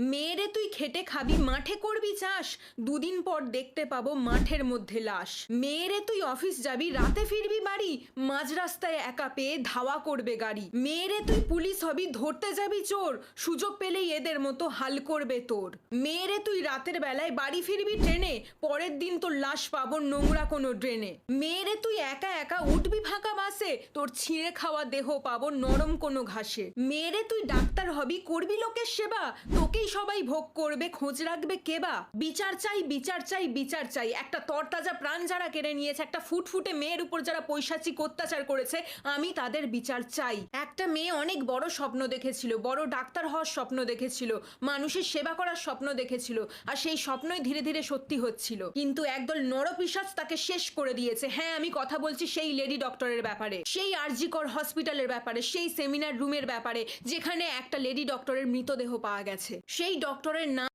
মেয়েরে তুই খেটে খাবি, মাঠে করবি চাষ। দুদিন পর দেখতে পাবো মাঠের মধ্যে লাশ। মেয়েরে তুই অফিস যাবি, রাতে ফিরবি বাড়ি। মাঝ রাস্তায় একা পেয়ে ধাওয়া করবে গাড়ি। মেয়েরে তুই পুলিশ হবি, ধরতে যাবি চোর। সুযোগ পেলেই এদের মতো হাল করবে তোর। মেয়েরে তুই রাতের বেলায় বাড়ি ফিরবি ট্রেনে। পরের দিন তোর লাশ পাবো নোংরা কোনো ড্রেনে। মেয়েরে তুই একা একা উঠবি ফাঁকা বাসে তোর ছিঁড়ে খাওয়া দেহ পাবো নরম কোনো ঘাসে। মেয়েরে তুই ডাক্তার হবি, করবি লোকের সেবা? তোকেই সবাই ভোগ করবে, খোঁজ রাখবে কেবা বিচার চাই বিচার চাই বিচার চাই। একটা তরতাজা প্রাণ যারা কেড়ে নিয়েছে, একটা ফুটফুটে মেয়ের উপর যারা পৈশাচিক অত্যাচার করেছে, আমি তাদের বিচার চাই। একটা মেয়ে অনেক বড় স্বপ্ন দেখেছিল, বড় ডাক্তার হওয়ার স্বপ্ন দেখেছিল, মানুষের সেবা করার স্বপ্ন দেখেছিল, আর সেই স্বপ্নই ধীরে ধীরে সত্যি হচ্ছিল। কিন্তু একদল নরপিসাচ তাকে শেষ করে দিয়েছে। হ্যাঁ আমি কথা বলছি সেই লেডি ডক্টরের ব্যাপারে, সেই আরজিকর হসপিটালের ব্যাপারে, সেই সেমিনার রুমের ব্যাপারে, যেখানে একটা লেডি ডক্টরের মৃতদেহ পাওয়া গেছে। সেই ডক্টরের নাম